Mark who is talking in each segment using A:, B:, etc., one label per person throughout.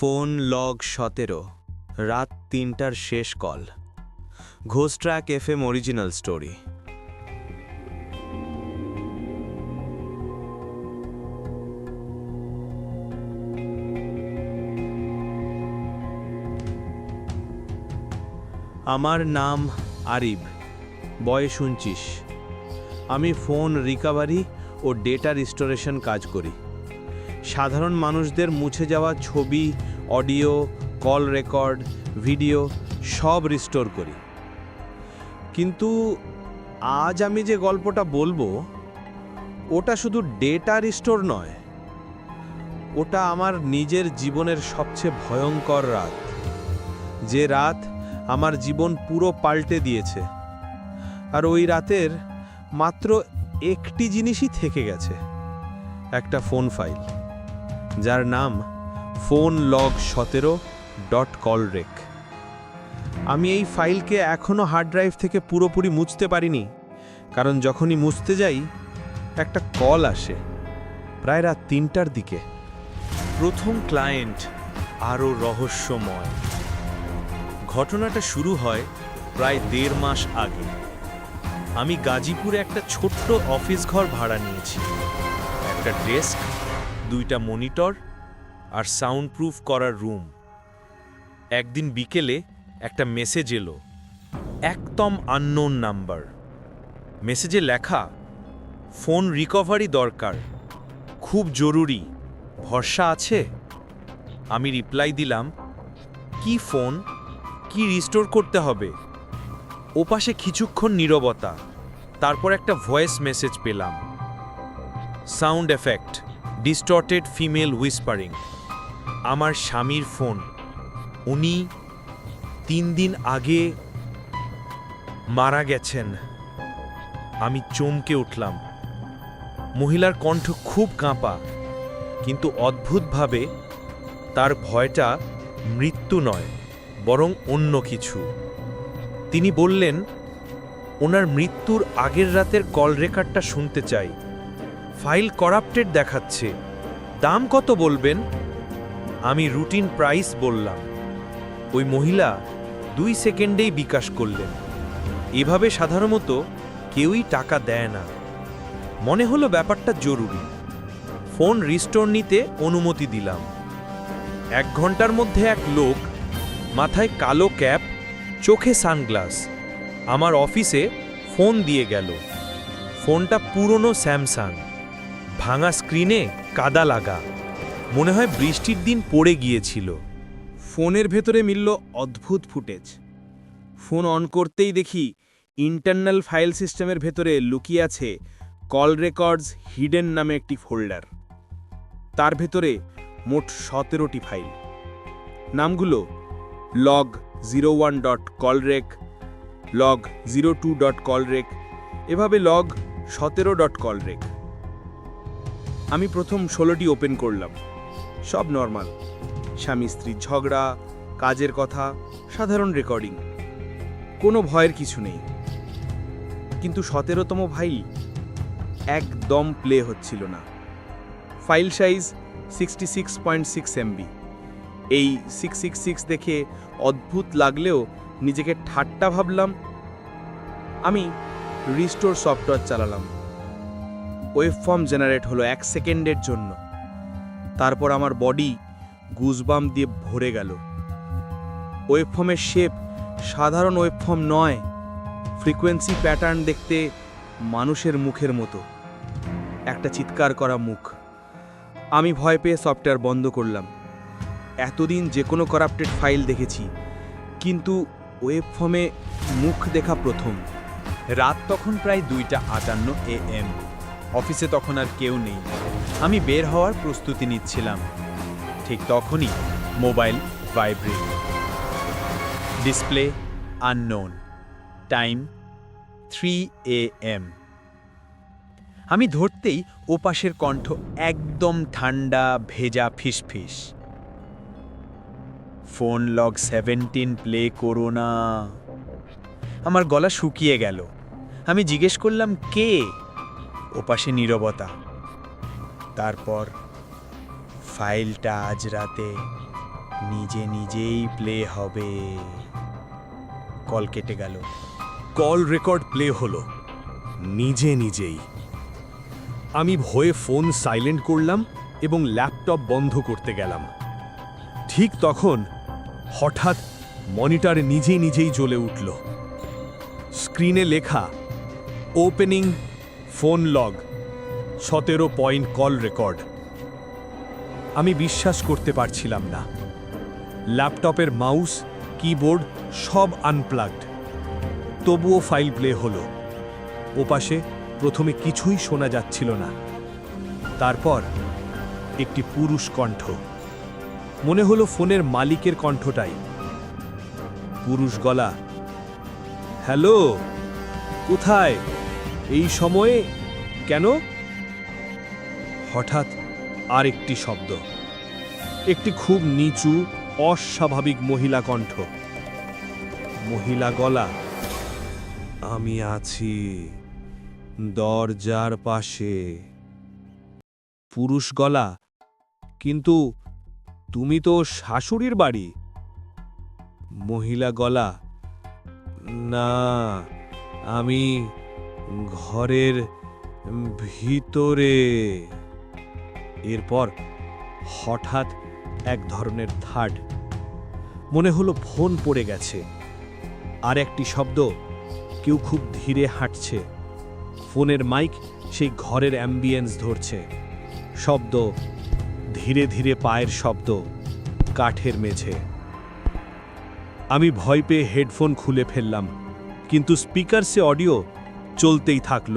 A: Phone log সতেরো, রাত তিনটার শেষ call. Ghosh track F M original story. আমার নাম আরিব, বয়স উনচিশ আমি ফোন রিকভারি ও ডেটা রিস্টোরেশন কাজ করি। সাধারণ মানুষদের মুছে যাওয়া ছবি অডিও, কল রেকর্ড, ভিডিও সব রিস্টোর করি। কিন্তু আজ আমি যে গল্পটা বলব, ওটা শুধু ডেটা রিস্টোর নয়, ওটা আমার নিজের জীবনের সবচেয়ে ভয়ঙ্কর রাত। যে রাত আমার জীবন পুরো পাল্টে দিয়েছে, আর ওই রাতের মাত্র একটি জিনিসই থেকে গেছে, একটা ফোন ফাইল যার নাম ফোন লগ সতেরো ডট কল রেক। আমি এই ফাইলকে এখনও হার্ড ড্রাইভ থেকে পুরোপুরি মুছতে পারিনি, কারণ যখনই মুছতে যাই, একটা কল আসে, প্রায় রাত তিনটার দিকে। প্রথম ক্লায়েন্ট আরও রহস্যময়। ঘটনাটা শুরু হয় প্রায় দেড় মাস আগে। আমি গাজীপুরে একটা ছোট্ট অফিস ঘর ভাড়া নিয়েছি। একটা ডেস্ক, দুইটা মনিটর আর সাউন্ড প্রুফ করার রুম একদিন বিকেলে একটা মেসেজ এলো, একদম আননোন নাম্বার মেসেজে লেখা ফোন রিকভারি দরকার, খুব জরুরি, ভরসা আছে? আমি রিপ্লাই দিলাম, কি ফোন কি রিস্টোর করতে হবে? ওপাশে কিছুক্ষণ নীরবতা, তারপর একটা ভয়েস মেসেজ পেলাম। Sound effect distorted female whispering আমার স্বামীর ফোন। উনি তিন দিন আগে মারা গেছেন। আমি চমকে উঠলাম। মহিলার কণ্ঠ খুব কাঁপা, কিন্তু অদ্ভুতভাবে তার ভয়টা মৃত্যু নয়, বরং অন্য কিছু। তিনি বললেন, ওনার মৃত্যুর আগের রাতের কল রেকর্ডটা শুনতে চাই। ফাইল করাপ্টেড দেখাচ্ছে। দাম কত বলবেন? আমি রুটিন প্রাইস বললাম। ওই মহিলা দুই সেকেন্ডেই বিকাশ করলেন। এভাবে সাধারণত কেউই টাকা দেয় না। মনে হলো ব্যাপারটা জরুরি। ফোন রিস্টোর নিতে অনুমতি দিলাম। এক ঘণ্টার মধ্যে এক লোক মাথায় কালো ক্যাপ, চোখে সানগ্লাস, আমার অফিসে ফোন দিয়ে গেল। ফোনটা পুরনো স্যামসাং। ভাঙা স্ক্রিনে কাদা লাগা। মনে হয় বৃষ্টির দিন পড়ে গিয়েছিল।
B: ফোনের ভেতরে মিলল অদ্ভুত ফুটেজ। ফোন অন করতেই দেখি ইন্টারনাল ফাইল সিস্টেমের ভেতরে লুকিয়ে আছে কল রেকর্ডস হিডেন নামে একটি ফোল্ডার। তার ভেতরে মোট সতেরোটি ফাইল। নামগুলো log zero one dot call rec log zero two dot call rec এভাবে লগ সতেরো ডট কল রেক আমি প্রথম ষোলোটি ওপেন করলাম। সব নর্মাল। স্বামী স্ত্রীর ঝগড়া, কাজের কথা, সাধারণ রেকর্ডিং। কোনো ভয়ের কিছু নেই। কিন্তু সতেরোতম ভাই একদম প্লে হচ্ছিল না। File size sixty six point six MB. এই সিক্স সিক্স সিক্স দেখে অদ্ভুত লাগলেও নিজেকে ঠাট্টা ভাবলাম, আমি রিস্টোর সফটওয়্যার চালালাম। ওয়েব ফর্ম জেনারেট হলো এক সেকেন্ডের জন্য। তারপর আমার বডি গুজবাম দিয়ে ভরে গেল। ওয়েবফর্মের শেপ সাধারণ ওয়েবফর্ম নয় ফ্রিকোয়েন্সি প্যাটার্ন দেখতে মানুষের মুখের মতো। একটা চিৎকার করা মুখ। আমি ভয় পেয়ে সফটওয়্যার বন্ধ করলাম। এতদিন যে কোনো করাপ্টেড ফাইল দেখেছি, কিন্তু ওয়েবফর্মে মুখ দেখা প্রথম।
C: রাত তখন প্রায় দুইটা আটান্ন এ এম অফিসে তখন আর কেউ নেই। আমি বের হওয়ার প্রস্তুতি নিচ্ছিলাম। ঠিক তখনই mobile vibrate. Display unknown. Time three A M. আমি ধরতেই ওপাশের কণ্ঠ একদম ঠান্ডা, ভেজা ফিসফিস। ফোন লগ সেভেন্টিন প্লে করো না। আমার গলা শুকিয়ে গেল। আমি জিজ্ঞেস করলাম, কে? ওপাশে নীরবতা। তারপর ফাইলটা আজ রাতে নিজে নিজেই প্লে হবে। কল কেটে গেল।
A: কল রেকর্ড প্লে হলো। নিজে নিজেই। আমি ভয়ে ফোন সাইলেন্ট করলাম এবং ল্যাপটপ বন্ধ করতে গেলাম। ঠিক তখন হঠাৎ মনিটর নিজেই নিজেই জ্বলে উঠল। স্ক্রিনে লেখা ওপেনিং ফোন লগ, সতেরো পয়েন্ট কল রেকর্ড। আমি বিশ্বাস করতে পারছিলাম না। ল্যাপটপের মাউস, কিবোর্ড সব আনপ্লাগড। তবুও ফাইল প্লে হলো। ওপাশে প্রথমে কিছুই শোনা যাচ্ছিল না। তারপর একটি পুরুষ কণ্ঠ। মনে হলো ফোনের মালিকের কণ্ঠটাই। পুরুষ গলা, হ্যালো, কোথায়? এই সময়ে কেন? হঠাৎ আর একটি শব্দ। একটি খুব নিচু, অস্বাভাবিক মহিলা কণ্ঠ। মহিলা গলা, আমি আছি দরজার পাশে। পুরুষ গলা, কিন্তু তুমি তো শাশুড়ির বাড়ি। মহিলা গলা, না, আমি ঘরের ভিতরে। এরপর হঠাৎ এক ধরনের থার্ড মনে হলো ফোন পড়ে গেছে। আর একটি শব্দ, কেউ খুব ধীরে হাঁটছে। ফোনের মাইক সেই ঘরের অ্যাম্বিয়েন্স ধরছে। শব্দ, ধীরে ধীরে পায়ের শব্দ, কাঠের মেঝে। আমি ভয় পেয়ে হেডফোন খুলে ফেললাম, কিন্তু স্পিকারসে অডিও চলতেই থাকল।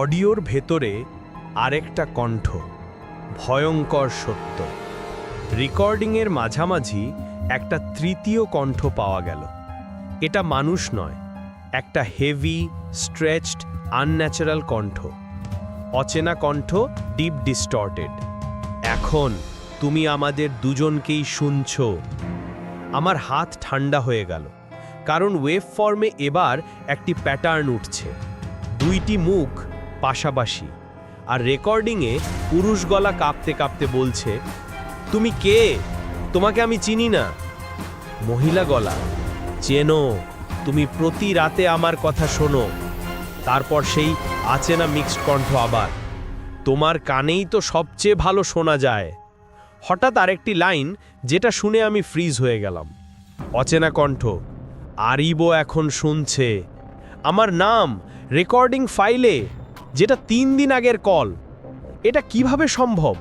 A: অডিওর ভেতরে আরেকটা কণ্ঠ, ভয়ঙ্কর সত্য। রেকর্ডিংয়ের মাঝামাঝি একটা তৃতীয় কণ্ঠ পাওয়া গেল। এটা মানুষ নয়, একটা হেভি, স্ট্রেচড, আনন্যাচারাল কণ্ঠ। অচেনা কণ্ঠ, ডিপ ডিস্টর্টেড। এখন তুমি আমাদের দুজনকেই শুনছ। আমার হাত ঠান্ডা হয়ে গেল, কারণ ওয়েভ ফর্মে এবার একটি প্যাটার্ন উঠছে। দুইটি মুখ পাশাপাশি। আর রেকর্ডিংয়ে পুরুষ গলা কাঁপতে কাঁপতে বলছে, তুমি কে? তোমাকে আমি চিনি না। মহিলা গলা, চেনো, তুমি প্রতি রাতে আমার কথা শোনো। তারপর সেই আচেনা মিক্সড কণ্ঠ আবার, তোমার কানেই তো সবচেয়ে ভালো শোনা যায়। হঠাৎ আরেকটি লাইন যেটা শুনে আমি ফ্রিজ হয়ে গেলাম। অচেনা কণ্ঠ, আরিবো এখন শুনছে। আমার নাম রেকর্ডিং ফাইলে, যেটা তিন দিন আগের কল। এটা কীভাবে সম্ভব?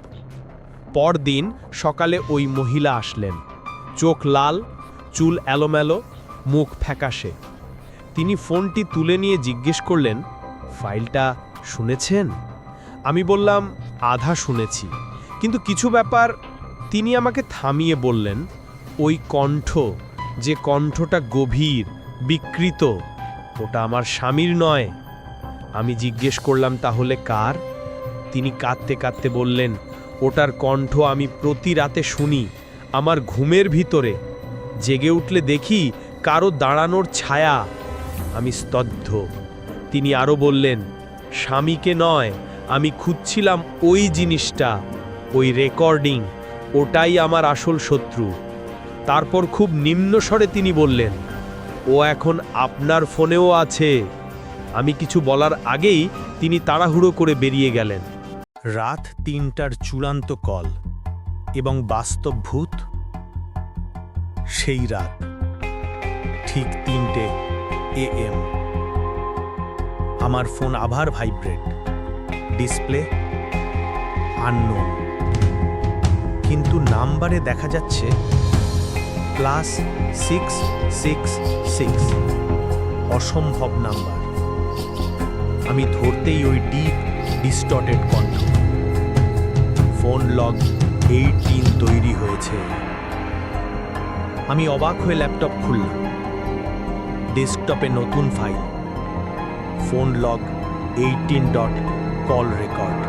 A: পরদিন সকালে ওই মহিলা আসলেন। চোখ লাল, চুল এলোমেলো, মুখ ফ্যাকাশে। তিনি ফোনটি তুলে নিয়ে জিজ্ঞেস করলেন, ফাইলটা শুনেছেন? আমি বললাম, আধা শুনেছি। কিন্তু কিছু ব্যাপার তিনি আমাকে থামিয়ে বললেন, ওই কণ্ঠ, যে কণ্ঠটা গভীর, বিকৃত ওটা আমার স্বামীর নয়। আমি জিজ্ঞেস করলাম, তাহলে কার? তিনি কাঁদতে কাঁদতে বললেন, ওটার কণ্ঠ আমি প্রতি রাতে শুনি, আমার ঘুমের ভিতরে। জেগে উঠলে দেখি কারও দাঁড়ানোর ছায়া। আমি স্তব্ধ। তিনি আরও বললেন, স্বামীকে নয়, আমি খুঁজছিলাম ওই জিনিসটা, ওই রেকর্ডিং, ওটাই আমার আসল শত্রু। তারপর খুব নিম্নস্বরে তিনি বললেন ও এখন আপনার ফোনেও আছে। আমি কিছু বলার আগেই তিনি তাড়াহুড়ো করে বেরিয়ে গেলেন। রাত তিনটার চূড়ান্ত কল এবং বাস্তব ভূত সেই রাত, ঠিক তিনটে এ এম। আমার ফোন আবার ভাইব্রেট, ডিসপ্লে আননোন। কিন্তু নাম্বারে দেখা যাচ্ছে প্লাস সিক্স সিক্স সিক্স। অসম্ভব নাম্বার। আমি ধরতেই ওই ডিপ ডিস্টর্টেড কণ্ঠ। ফোন লগ এইটিন তৈরি হয়েছে। আমি অবাক হয়ে ল্যাপটপ খুললাম। ডেস্কটপে নতুন file phone log eighteen dot call record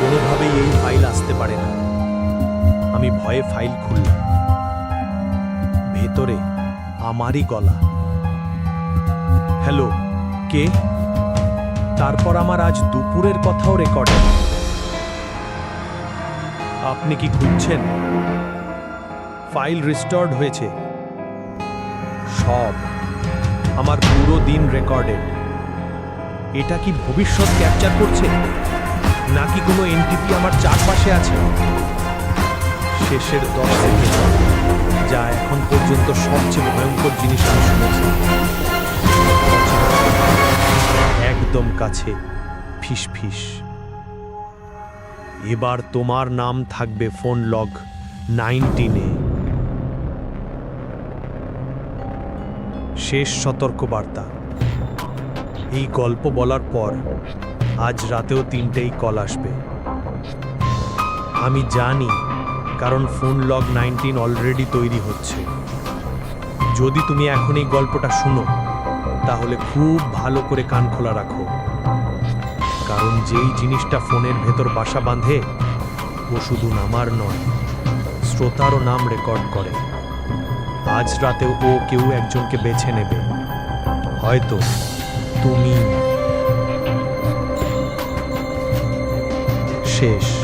A: কোনোভাবেই এই ফাইল আসতে পারে না। আমি ভয়ে ফাইল খুললাম। ভেতরে আমারই গলা। হ্যালো, কে? তারপর আমার আজ দুপুরের কথাও রেকর্ড আপনি কি খুঁজছেন? ফাইল রিস্টোর্ড হয়েছে। সব। আমার পুরো দিন রেকর্ডেড। এটা কি ভবিষ্যৎ ক্যাপচার করছে? নাকি কোনো এনটিপি আমার চারপাশে আছে? শেষের দশ সেকেন্ড। যা এখন পর্যন্ত সবচেয়ে ভয়ঙ্কর জিনিস আমি শুনেছি। একদম কাছে, ফিস ফিস। এবার তোমার নাম থাকবে ফোন লগ নাইনটিনে শেষ সতর্কবার্তা। এই গল্প বলার পর আজ রাতেও তিনটেই কল আসবে। আমি জানি কারণ ফোন লগ নাইনটিন অলরেডি তৈরি হচ্ছে। যদি তুমি এখন এই গল্পটা শুনো, তাহলে খুব ভালো করে কান খোলা রাখো। কারণ যেই জিনিসটা ফোনের ভেতর বাসা বাঁধে, ও শুধু নামার নয়, শ্রোতারও নাম রেকর্ড করে। আজ রাতেও ও কেউ একজনকে বেছে নেবে। হয়তো তুমি। শেষ।